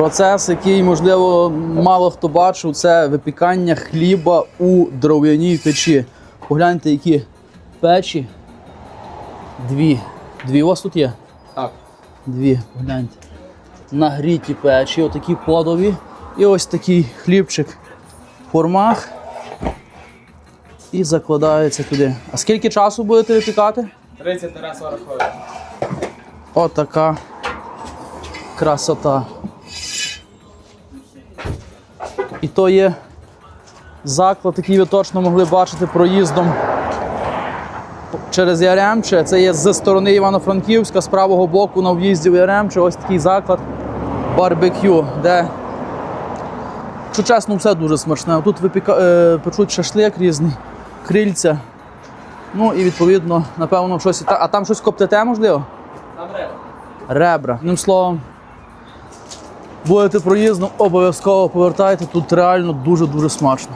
Процес, який, можливо, мало хто бачив, це випікання хліба у дров'яній печі. Погляньте, які печі. Дві. Дві у вас тут є? Так. Дві, погляньте. Нагріті печі, отакі подові. І ось такий хлібчик в формах. І закладається туди. А скільки часу будете випікати? 30 40 хвилин. Отака красота. І то є заклад, який ви точно могли бачити проїздом через Яремче. Це є зі сторони Івано-Франківська, з правого боку на в'їзді в Яремче. Ось такий заклад барбекю, де, якщо чесно, все дуже смачне. Тут випіка... е, печуть шашлик різний, крильця. Ну і відповідно, напевно, щось. А там щось коптите, можливо? Там риба. ребра. Одним словом, будете проїздом, обов'язково повертайте, тут реально дуже-дуже смачно.